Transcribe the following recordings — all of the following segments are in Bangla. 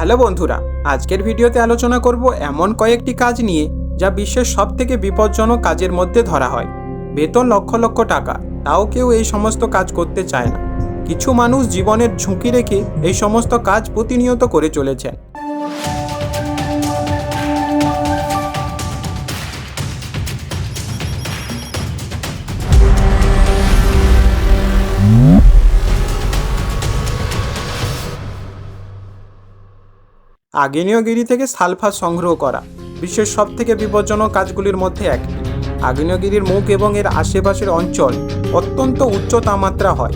হ্যালো বন্ধুরা, আজকের ভিডিওতে আলোচনা করব এমন কয়েকটি কাজ নিয়ে যা বিশ্বের সব থেকে বিপজ্জনক কাজের মধ্যে ধরা হয়। বেতন লক্ষ লক্ষ টাকা, তাও কেউ এই সমস্ত কাজ করতে চায় না। কিছু মানুষ জীবনের ঝুঁকি রেখে এই সমস্ত কাজ প্রতিনিয়ত করে চলেছেন। আগ্নেয়গিরি থেকে সালফার সংগ্রহ করা। বিশ্বের সব থেকে বিপজ্জনক কাজগুলির মধ্যে একটি আগ্নেয়গিরির মুখ এবং এর আশেপাশের অঞ্চল অত্যন্ত উচ্চ তাপমাত্রা হয়।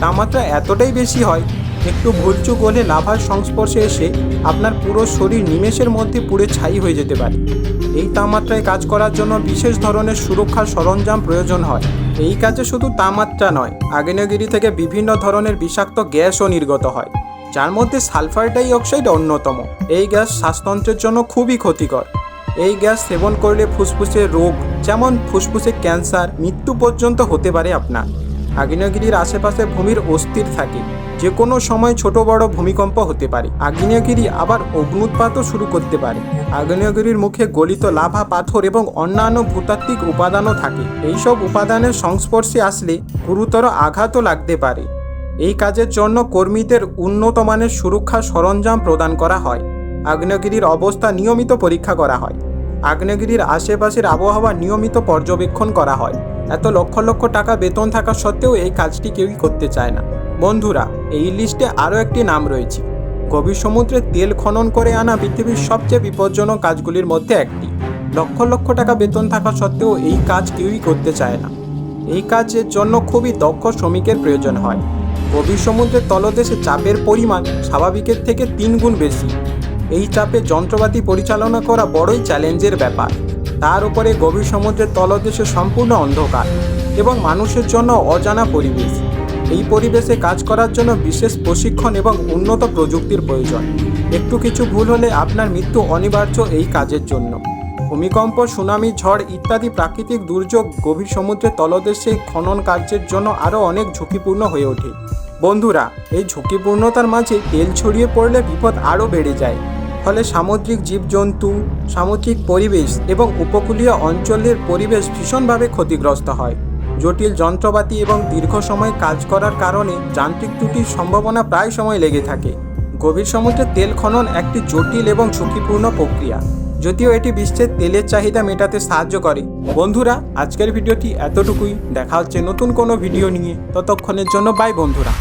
তাপমাত্রা এতটাই বেশি হয়, একটু ভুলচুক হলে লাভার সংস্পর্শে এসে আপনার পুরো শরীর নিমেষের মধ্যে পুড়ে ছাই হয়ে যেতে পারে। এই তাপমাত্রায় কাজ করার জন্য বিশেষ ধরনের সুরক্ষার সরঞ্জাম প্রয়োজন হয়। এই কাজে শুধু তাপমাত্রা নয় আগ্নেয়গিরি থেকে বিভিন্ন ধরনের বিষাক্ত গ্যাসও নির্গত হয়। যার মধ্যে সালফার ডাই অক্সাইড অন্যতম। এই গ্যাস শ্বাসতন্ত্রের জন্য খুবই ক্ষতিকর। এই গ্যাস সেবন করলে ফুসফুসে রোগ, যেমন ফুসফুসে ক্যান্সার, মৃত্যু পর্যন্ত হতে পারে আপনার। আগ্নেয়গিরির আশেপাশে ভূমির অস্থির থাকে। যে কোনো সময় ছোট বড় ভূমিকম্প হতে পারে। আগ্নেয়গিরি আবার অগ্নুৎপাতও শুরু করতে পারে। আগ্নেয়গিরির মুখে গলিত লাভা, পাথর এবং অন্যান্য ভূতাত্ত্বিক উপাদানও থাকে। এইসব উপাদানের সংস্পর্শে আসলে গুরুতর আঘাতও লাগতে পারে। এই কাজের জন্য কর্মীদের উন্নত মানের সুরক্ষা সরঞ্জাম প্রদান করা হয়। আগ্নেয়গিরির অবস্থা নিয়মিত পরীক্ষা করা হয়। আগ্নেয়গিরির আশেপাশের আবহাওয়া নিয়মিত পর্যবেক্ষণ করা হয়। এত লক্ষ লক্ষ টাকা বেতন থাকা সত্ত্বেও এই কাজটি কেউই করতে চায় না। বন্ধুরা, এই লিস্টে আরও একটি নাম রয়েছে। গভীর সমুদ্রে তেল খনন করে আনা পৃথিবীর সবচেয়ে বিপজ্জনক কাজগুলির মধ্যে একটি। লক্ষ লক্ষ টাকা বেতন থাকা সত্ত্বেও এই কাজ কেউই করতে চায় না। এই কাজের জন্য খুবই দক্ষ শ্রমিকের প্রয়োজন হয়। গভীর সমুদ্রের তলদেশে চাপের পরিমাণ স্বাভাবিকের থেকে তিন গুণ বেশি। এই চাপে যন্ত্রপাতি পরিচালনা করা বড়ই চ্যালেঞ্জের ব্যাপার। তার উপরে গভীর সমুদ্রের তলদেশে সম্পূর্ণ অন্ধকার এবং মানুষের জন্য অজানা পরিবেশ। এই পরিবেশে কাজ করার জন্য বিশেষ প্রশিক্ষণ এবং উন্নত প্রযুক্তির প্রয়োজন। একটু কিছু ভুল হলে আপনার মৃত্যু অনিবার্য এই কাজের জন্য। ভূমিকম্প, সুনামি, ঝড় ইত্যাদি প্রাকৃতিক দুর্যোগ গভীর সমুদ্রের তলদেশে খনন কার্যের জন্য আরও অনেক ঝুঁকিপূর্ণ হয়ে ওঠে। বন্ধুরা, এই ঝুঁকিপূর্ণতার মাঝে তেল ছড়িয়ে পড়লে বিপদ আরও বেড়ে যায়। ফলে সামুদ্রিক জীবজন্তু, সামুদ্রিক পরিবেশ এবং উপকূলীয় অঞ্চলের পরিবেশ ভীষণভাবে ক্ষতিগ্রস্ত হয়। জটিল যন্ত্রপাতি এবং দীর্ঘ সময় কাজ করার কারণে যান্ত্রিক ত্রুটির সম্ভাবনা প্রায় সময় লেগে থাকে। গভীর সমুদ্রে তেল খনন একটি জটিল এবং ঝুঁকিপূর্ণ প্রক্রিয়া। যদিও এটি বিশ্বের তেলের চাহিদা মেটাতে সাহায্য করে। বন্ধুরা, আজকের ভিডিওটি এতটুকুই। দেখা হচ্ছে নতুন কোনো ভিডিও নিয়ে। ততক্ষণের জন্য বাই বন্ধুরা।